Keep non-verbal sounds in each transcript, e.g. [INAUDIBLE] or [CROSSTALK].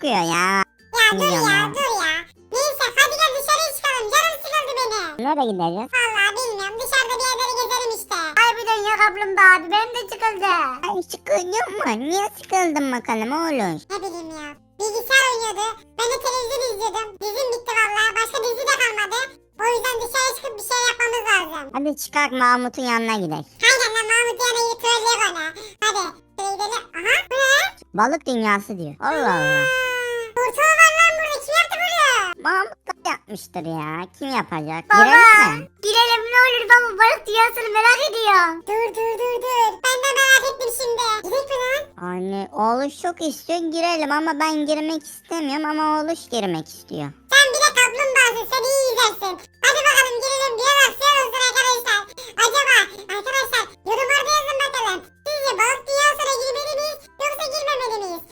kokuyor ya. Ya dur ya Ya. dur ya. Neyse hadi gel dışarıya çıkalım. Canım sıkıldı benim. Nereye gideceğiz? Vallahi bilmiyorum. Dışarıda bir yerlere gezelim işte. Harbiden ya kaplumbağa abi benim de çıkıldı. Ay sıkıldın mı? Niye sıkıldın bakalım oğlum? Ne bileyim ya. Bilgisayar oynuyordu. Ben de televizyon izliyordum. Dizim bitti vallahi. Başka dizi de kalmadı. O yüzden dışarı çıkıp bir şey yapmamız lazım. Hadi çıkak Mahmut'un yanına gidelim. Aynen lan Mahmut yana gidip trolleyek ona. Hadi. Şuraya gidelim. Aha bu ne? Balık dünyası diyor. Allah Allah. Aa, Portal var lan burada. Kim yaptı bunu? Mahmut da yapmıştır ya. Kim yapacak? Baba. Girelim mi? Girelim ne olur baba balık dünyasını merak ediyorum. Dur dur dur dur. Ben de merak ettim şimdi. Gidelim mi lan? Anne oğluş çok istiyor girelim ama ben girmek istemiyorum ama oğluş girmek istiyor. Sen bir de kaplumbağasın. Sen iyi yüzersin. Hadi bakalım girelim. Aksiyon olsun arkadaşlar. Acaba arkadaşlar yorumlarda yazın bakalım. Sizce balık dünyasına girmeli miyiz yoksa girmemeli miyiz?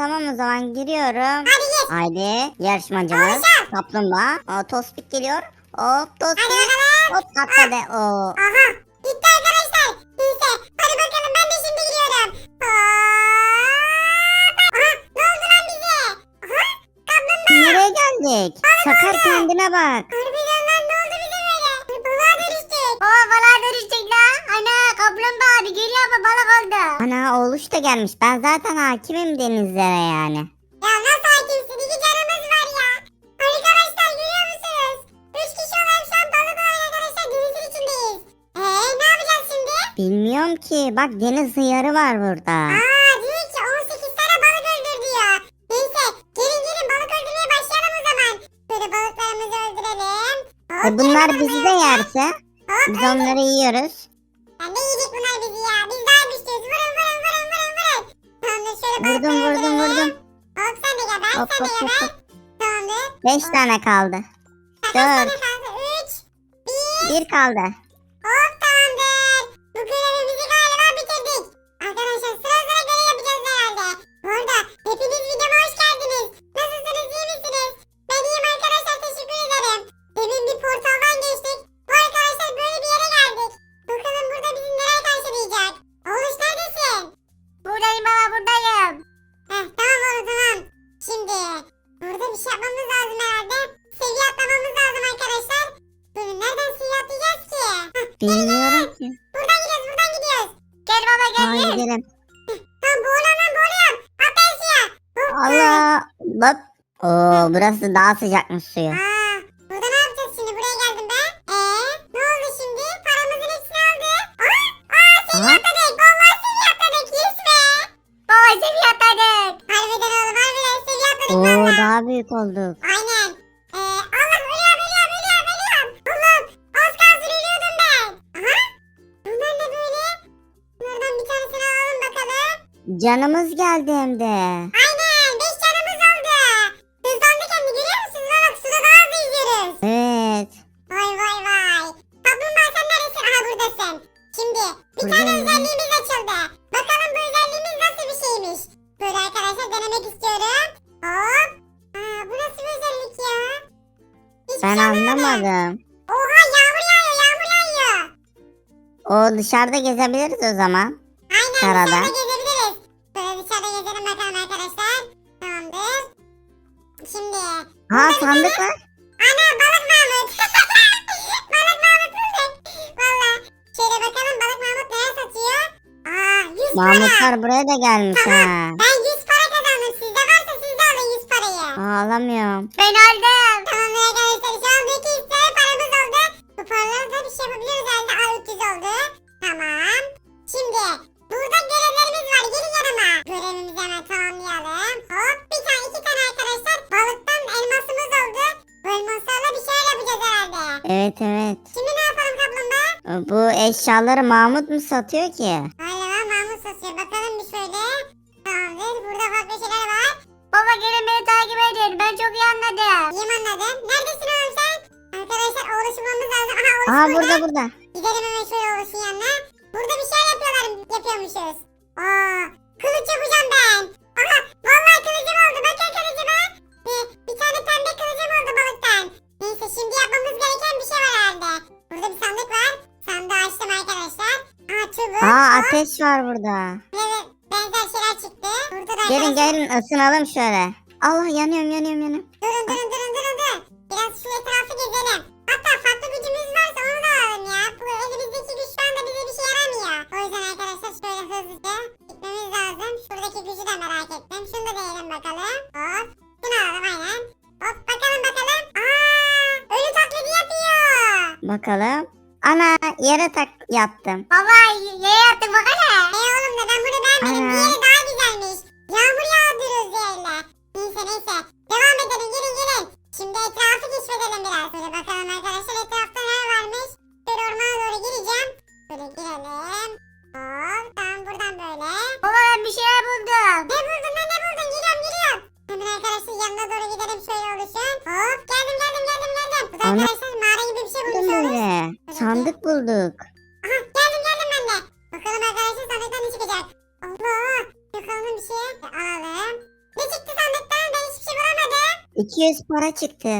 Tamam o zaman giriyorum. Hadi gir. Haydi yarışmacımız Alışan. kaplumbağa. O tospik geliyor. Hop Hadi tospik. bakalım. Hop atladı. O. Aha gitti arkadaşlar. Neyse hadi bakalım ben de şimdi giriyorum. Aha ne oldu lan bize? Aha kaplumbağa. Nereye geldik? Sakar kendine bak. Harbiden lan ne oldu bize böyle? Balığa dönüştük. Baba balığa dönüşecek la. Ana kaplumbağa abi geliyor ama balık oldu. Ana oğluş da gelmiş. Ben zaten hakimim denizlere yani. Ya nasıl hakimsin? İki canımız var ya. Arkadaşlar görüyor musunuz? Üç kişi olarak şu an balık olarak arkadaşlar denizin içindeyiz. Eee ne yapacağız şimdi? Bilmiyorum ki. Bak deniz hıyarı var burada. Aa diyor ki 18 tane balık öldür diyor. Neyse gelin gelin balık öldürmeye başlayalım o zaman. Böyle balıklarımızı öldürelim. Hop, E bunlar gelin bizi de bakalım. yerse Hop biz onları yiyoruz. Ya ne yiyecek bunlar bizi ya? Biz daha güçlüyüz. Vurun vurun vurun vurun vurun. Tamamdır şöyle Vurdum vurdum vurdum. Hop sen de geber Hop sen hop de hop. geber. hop. Tamamdır. Beş tane kaldı. Kaç Dört. tane kaldı? Üç. Bir kaldı. Oo burası daha sıcakmış suyu. Aa, burada ne yapacağız şimdi? Buraya geldim ben. Eee ne oldu şimdi? Paramızın hepsini aldı. Aa, aa seviye Aha. atladık. Vallahi seviye atladık. Yes be. Baba seviye atladık. Harbiden oğlum harbiden seviye atladık Oo valla. daha büyük olduk. Aynen. Ee, Allah ölüyorum ölüyorum ölüyorum ölüyorum. Allah'ım az kalsın ölüyordum ben. Aha. Bunlar ne böyle? Bunlardan bir tanesini alalım bakalım. Canımız geldi hem de. Aynen O dışarıda gezebiliriz o zaman. Aynen Karada. dışarıda gezebiliriz. Böyle dışarıda gezelim bakalım arkadaşlar. Tamamdır. Şimdi. Ha sandık var. Ana balık Mahmut. [LAUGHS] balık Mahmut bulduk. Valla. Şöyle bakalım balık Mahmut neye satıyor? Aa 100 para. Mahmutlar buraya da gelmiş Tamam. ha. Ben 100 para kazandım. Sizde varsa siz de alın 100 parayı. Ağlamıyorum. Ben aldım. Evet evet. Şimdi ne yapalım kaplumbağa? Bu eşyaları Mahmut mu satıyor ki? Galiba Mahmut satıyor. Bakalım bir şöyle. Tamamdır. Burada farklı şeyler var. Baba gelin beni takip edin. Ben çok iyi anladım. İyiyim anladım. Neredesin oğlum sen? Arkadaşlar oluşmamız lazım. Aha Aha oluş burada burada. Gidelim hemen şöyle oluşun yanına. Burada bir şey yapıyorlar, yapıyormuşuz. Aa, kılıç yapacağım ben. Aha, vallahi Neyse şimdi yapmamız gereken bir şey var herhalde. Burada bir sandık var. Sandığı açtım arkadaşlar. Aa çubuk. Aa hop, ateş var burada. ve benzer şeyler çıktı. Burada da Gelin arkadaşlar- gelin ısınalım şöyle. Allah yanıyorum yanıyorum yanıyorum. Durun durun durun durun durun. Biraz şu etrafı gezelim. Hatta farklı gücümüz varsa onu da alalım ya. Bu elimizdeki güç şu anda bize bir şey yaramıyor. O yüzden arkadaşlar şöyle hızlıca gitmemiz lazım. Şuradaki gücü de merak ettim. Şunu da deneyelim bakalım. Hop. Şunu alalım aynen. Hop bakalım bakalım. Aa, ölü taklidi yapıyor. Bakalım. Ana yere tak yaptım. Baba yere yattım bakana. Hey oğlum da ben bunu beğenmedim. Ana. Diğeri daha güzelmiş. Yağmur yağdırıyoruz yerle. Neyse neyse. Devam edelim gelin gelin. Şimdi etrafı keşfedelim biraz. Böyle bakalım arkadaşlar etrafta ne varmış. Şöyle ormana doğru gireceğim. Böyle girelim. Hop tamam buradan böyle. Baba ben bir şeyler buldum. Ne buldun lan ne buldun? Geliyorum geliyorum. Hemen arkadaşlar yanına doğru gidelim şöyle oluşun. Hop geldim geldim geldim geldim. Bu da Ana. arkadaşlar mağara gibi bir şey Bu bulmuş da olmuş. böyle. Sandık bulduk. Aha geldim geldim ben de. Bakalım arkadaşlar sandıktan ne çıkacak. Allah. Bakalım bir şey. Alalım. Ne çıktı sandıktan? Ben hiçbir şey bulamadım. 200 para çıktı.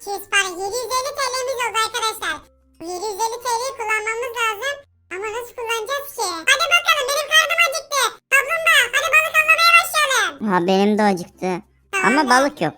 200 para 750 TL'miz oldu arkadaşlar. Bu 750 TL'yi kullanmamız lazım. Ama nasıl kullanacağız ki? Hadi bakalım benim karnım acıktı. Kaplumbağa hadi balık avlamaya başlayalım. Ha benim de acıktı. Ama balık yok.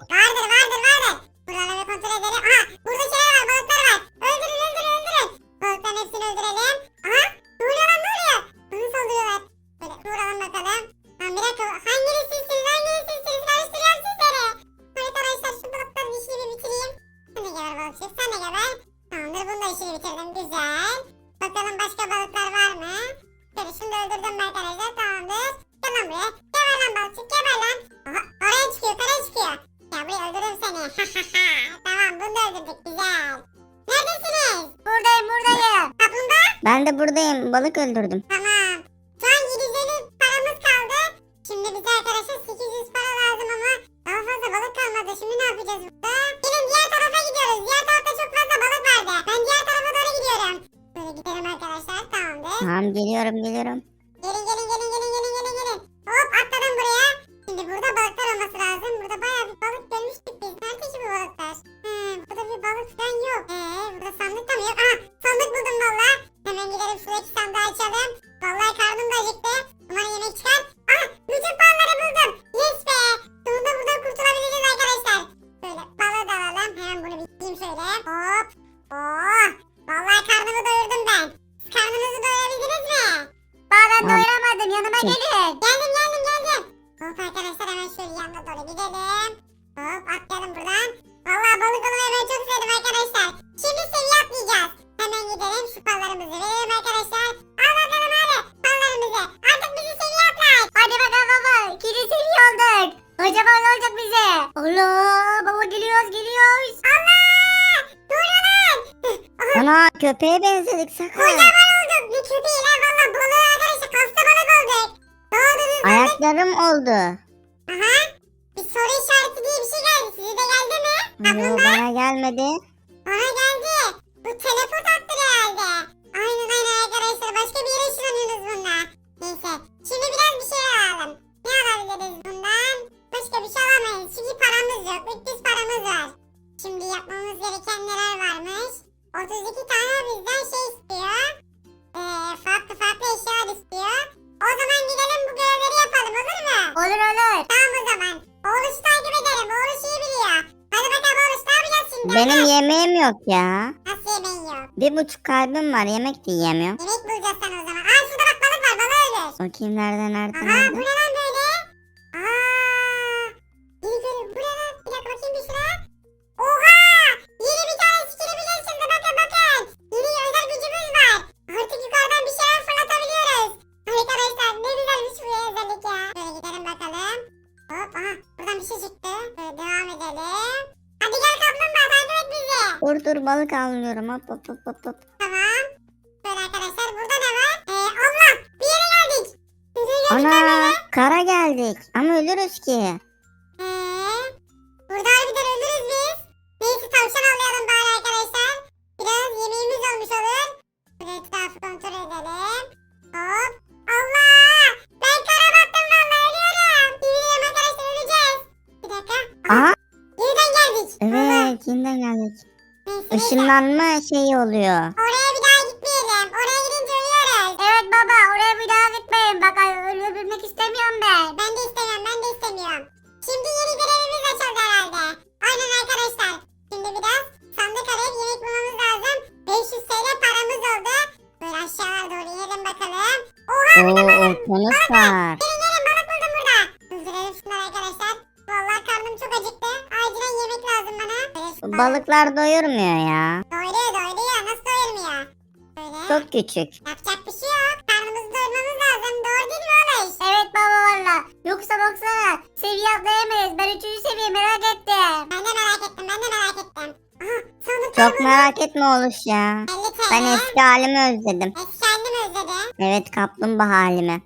Ben de buradayım. Balık öldürdüm. Oldu. Yok ya. Nasıl yemeğin yok? Bir buçuk kalbim var. Yemek de yiyemiyorum. Yemek bulacağız sana o zaman. Aa şurada bak balık var balığı öldür. Bakayım nerede nerede Aha bu nerede. ne Dur dur balık avlıyorum. Hop hop hop hop. hop. Tamam. Böyle arkadaşlar burada ne var? Ee, Allah bir yere geldik. Ana kara geldik. Ama ölürüz ki. Şeyi oluyor. Oraya bir daha gitmeyelim. Oraya gidince ölüyoruz. Evet baba oraya bir daha gitmeyin. Bak ölebilmek istemiyorum ben. Ben de istemiyorum ben de istemiyorum. Şimdi yeni görevimiz açıldı herhalde. Aynen arkadaşlar. Şimdi biraz sandık arayıp yemek bulmamız lazım. 500 TL paramız oldu. Böyle aşağıya doğru inelim bakalım. Oha Oo bir de balık. okyanus var. Gelin gelin balık buldum burada. Öldürelim şunları arkadaşlar. Vallahi karnım çok acıktı. Acilen yemek lazım bana. Böyle şu balık- Balıklar doyurmuyor ya. Küçük. Yapacak bir şey yok. Karnımızı doyurmamız lazım. Doğru değil mi oğlum? Evet baba valla. Yoksa baksana seviye atlayamayız. Ben üçüncü seviye merak ettim. Ben de merak ettim. Ben de merak ettim. Aha sandıklar Çok buldum. merak etme oluş ya. 50 TL. Ben eski halimi özledim. Eski halimi özledim. Evet kaplumbağa halimi.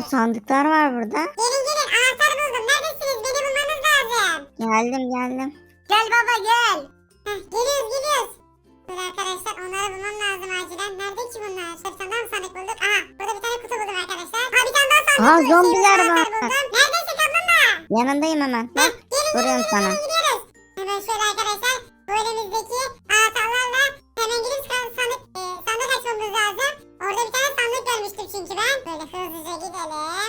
Oo sandıklar var burada. Gelin gelin anahtar buldum. Neredesiniz? Beni bulmanız lazım. Geldim geldim. Gel baba gel. Heh, geliyoruz geliyoruz. Böyle arkadaşlar onları bulmam lazım acilen. Nerede ki bunlar? Şöyle bir tane daha mı sandık bulduk? Aha burada bir tane kutu buldum arkadaşlar. Ha bir tane daha sandık Aa, buldum. zombiler anahtar var. buldum. Neredesin kaplumbağa? Yanındayım hemen. Bak gelin vuruyorum gelin sana. gelin gidiyoruz. Hemen şöyle arkadaşlar bu elimizdeki anahtarlarla hemen gidip san- sandık, e, sandık açmamız lazım. Orada bir tane sandık görmüştüm çünkü ben. Böyle hızlıca gidelim.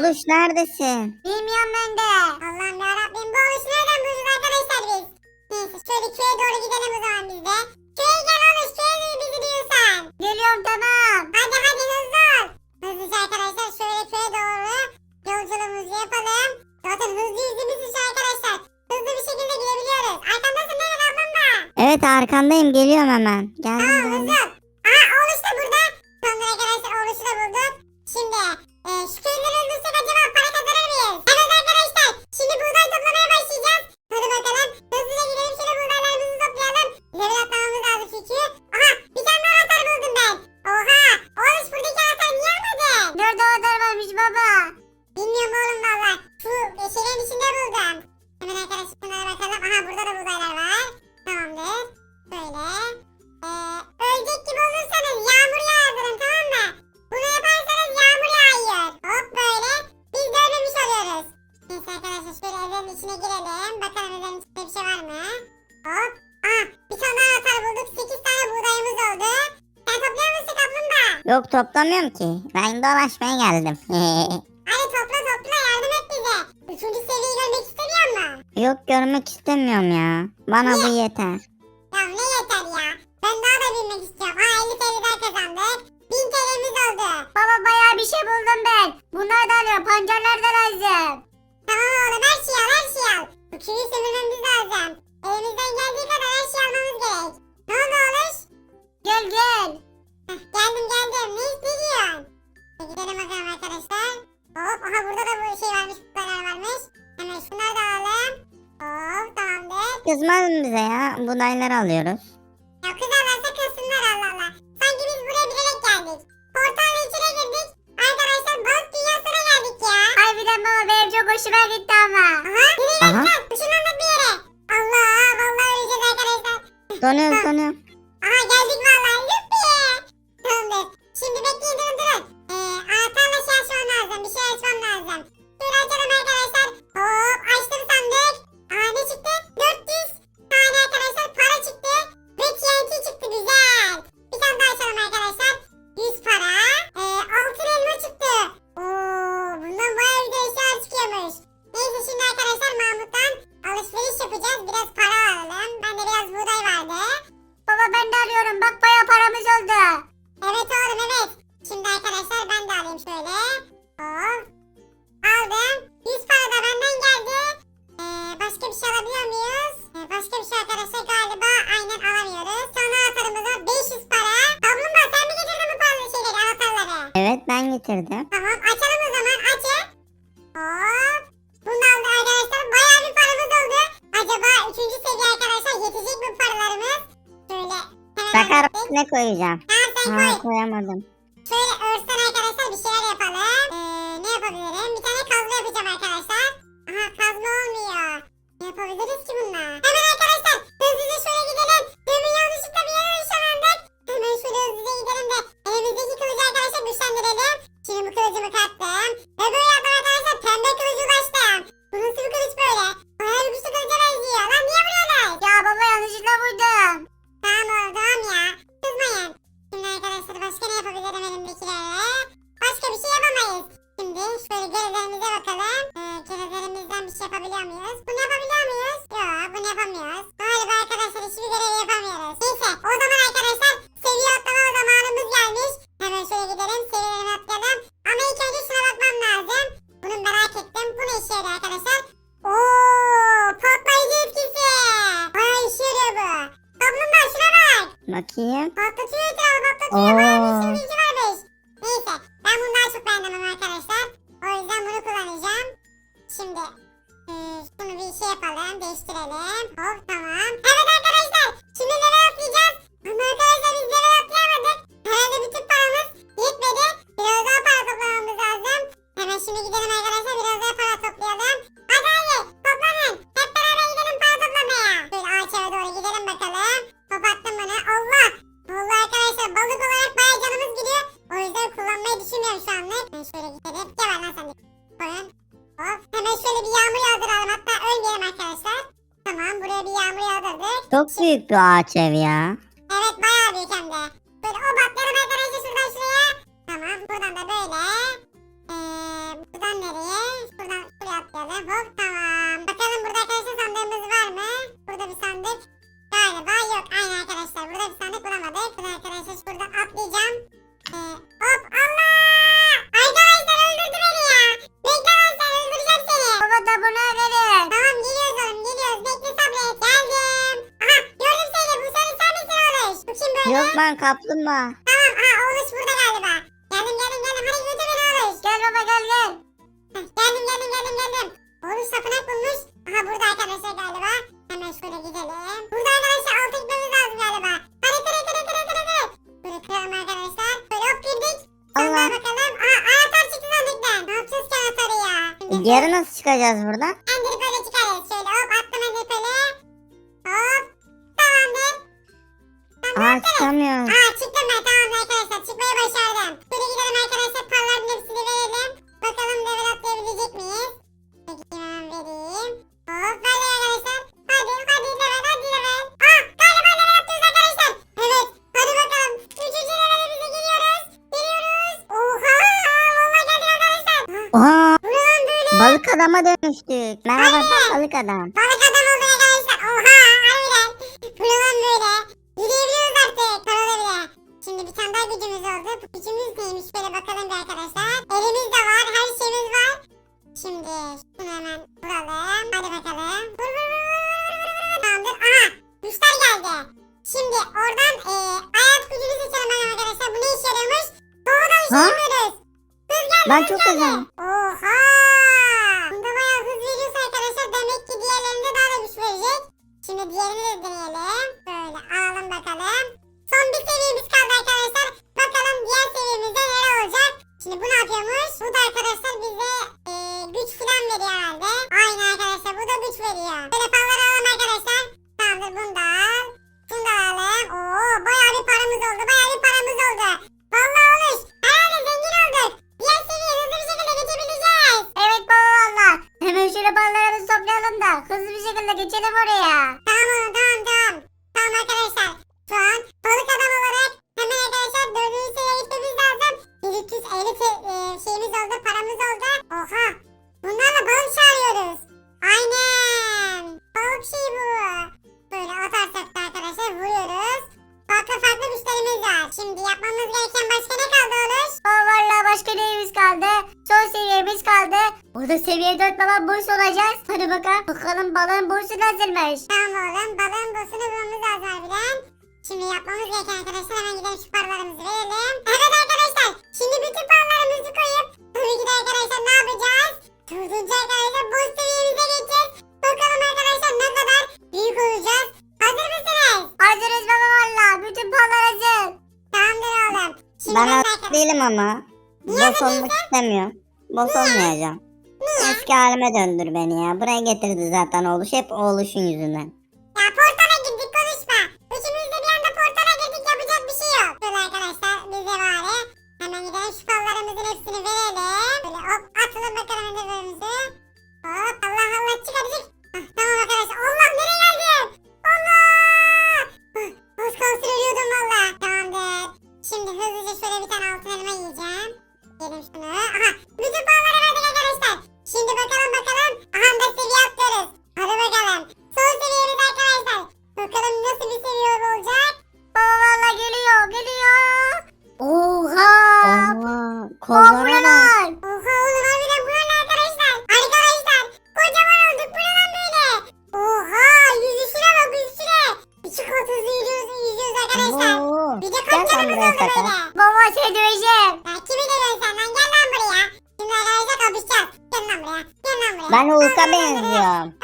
Oluş neredesin? Bilmiyorum ben de. Allah'ım yarabbim bu oluşu nereden bulacağız arkadaşlar biz? Neyse şöyle köye doğru gidelim o zaman biz de. Köye gel oluş köye duy bizi duyuyorsan. Geliyorum tamam. Hadi hadi hızlı ol. Hızlıca arkadaşlar şöyle köye doğru yolculuğumuzu yapalım. Zaten hızlı yüzümüz iş arkadaşlar. Hızlı bir şekilde gidebiliyoruz. Arkamdasın değil mi ablamda? Evet arkandayım geliyorum hemen. Geldim Yok toplamıyorum ki. Ben dolaşmaya geldim. [LAUGHS] Hadi topla topla yardım et bize. Üçüncü seviyeyi görmek istemiyor musun? Yok görmek istemiyorum ya. Bana bu yeter. Ya ne yeter ya. Ben daha da bilmek istiyorum. Ha 50 TL daha kazandık. 1000 TL'miz oldu. Baba bayağı bir şey buldum ben. Bunlar da alıyorum. Pancarlar da lazım. Tamam oğlum her şeyi al her şeyi al. Bu köyü sömürmemiz lazım. Elimizden geldiği kadar her şeyi almamız gerek. Ne oldu oğluş? Gel gel. Heh, geldim geldim. Ne istiyorsun? E, gidelim bakalım arkadaşlar. Hop aha burada da bu şey varmış. Kupalar varmış. Hemen şunları da alalım. Hop tamamdır. Kızmadın bize ya. Budayları alıyoruz. Ya kızarlarsa kızsınlar Allah Allah. Şöyle. Hop. Aldım. 100 para da benden geldi. Ee, başka bir şey alabiliyor muyuz? Ee, başka bir şey arkadaşlar galiba aynen alamıyoruz. Sonra anahtarımız var. 500 para. Kaplumbağa sen mi getirdin bu paralı şeyleri anahtarları? Evet ben getirdim. Tamam açalım o zaman açın. Hop. Bunu aldı arkadaşlar. Bayağı bir paramız oldu. Acaba 3. seviye arkadaşlar yetecek mi paralarımız? Şöyle hemen bakayım. ne koyacağım? Tamam sen koy. Ha koyamadım. Şöyle örsten etrafı bir ağaç ev ya. Kaplumbağa. Tamam aha oğluş burada galiba. Geldim geldim geldim. Hadi götür beni oğluş. Gel baba gel gel. Heh, geldim geldim geldim geldim. Oğluş tapınak bulmuş. Aha burada arkadaşlar galiba. Hemen şöyle gidelim. Burada arkadaşlar alta gitmemiz lazım galiba. Hadi kırı kırı kırı kırı kırı. Böyle kıralım arkadaşlar. Böyle hop girdik. Sandığa bakalım. Aha anahtar çıktı sandıktan. Ne yapacağız ki anahtarı ya? Geri nasıl çıkacağız buradan? Aa çıkamıyorum. Aa çıktım ben tamam arkadaşlar çıkmayı başardım. Şöyle gidelim arkadaşlar paraların hepsini verelim. Bakalım level atlayabilecek miyiz? Peki hemen vereyim. Hop ver arkadaşlar. Hadi hadi level hadi level. Aa galiba level atlıyoruz arkadaşlar. Evet hadi bakalım. Üçüncü levelimize geliyoruz. Geliyoruz. Oha valla geldik arkadaşlar. Oha Bu ne lan böyle? balık adama dönüştük. Merhaba ben balık adam. Balık gücümüz oldu. Bu gücümüz neymiş? Böyle bakalım bir arkadaşlar. Elimiz de var. Her şeyimiz var. Şimdi şunu hemen vuralım. Hadi bakalım. Vur vur vur vur vur vur vur. Tamamdır. Aha. Güçler geldi. Şimdi oradan e, hayat gücünü seçelim hemen arkadaşlar. Bu ne işe yarıyormuş? Doğudan Ha? ışınlanıyoruz. Hız geldi. Ben çok hızlıyım. Oha! Bunda bayağı hız veriyorsa arkadaşlar demek ki diğerlerinde daha da güç verecek. Şimdi diğerini de deneyelim. Böyle alalım bakalım. Son bir seviyemiz kaldı arkadaşlar. Bakalım diğer seviyemizde neler olacak. Şimdi bu ne yapıyormuş? Bu da arkadaşlar bize e, güç falan veriyor herhalde. Aynen arkadaşlar bu da güç veriyor. Böyle paraları alalım arkadaşlar. Tamamdır bunu da al. Bunu da alalım. Oo bayağı bir paramız oldu. Bayağı bir paramız ama boss olmak istemiyorum. Boss olmayacağım. Eski halime döndür beni ya. Buraya getirdi zaten oğluş. Hep oğluşun yüzünden. şöyle bir tane altın elma yiyeceğim. Yedim şunu. Aha bütün paraları verdik arkadaşlar. Şimdi bakalım bakalım. Aha da seviye atlıyoruz. Hadi bakalım. Son seviyemiz arkadaşlar. Bakalım nasıl bir seviye olacak. Oo valla geliyor geliyor. Oha. Oha. Kollara bak. Oha oğlum harbiden bu ne arkadaşlar. Arkadaşlar kocaman olduk. Bu ne böyle? Oha yüzüşüne bak yüzüşüne. İki katı yüzüyoruz, yüzüyoruz arkadaşlar. Oo. Bir de kaç canımız oldu böyle. Baba seni kimi dövüyorsun sen lan gel lan buraya. Şimdi aranızda kapışacağız. Gel lan buraya. Gel lan buraya. Ben Hulk'a benziyorum.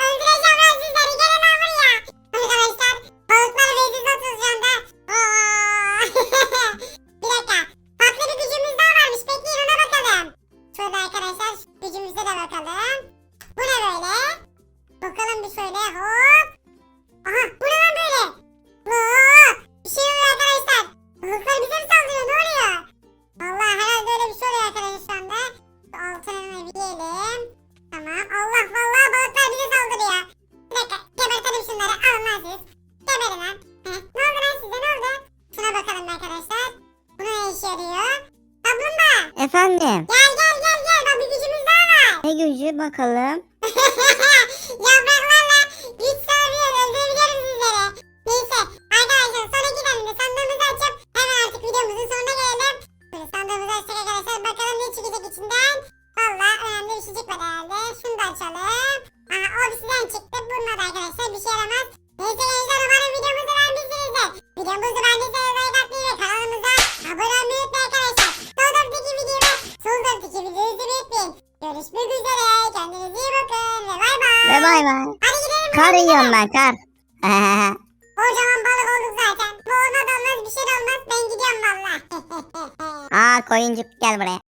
Sakar. [LAUGHS] Kocaman balık olduk zaten. Bu olmaz olmaz bir şey de olmaz. Ben gidiyorum valla. [LAUGHS] Aa koyuncuk gel buraya.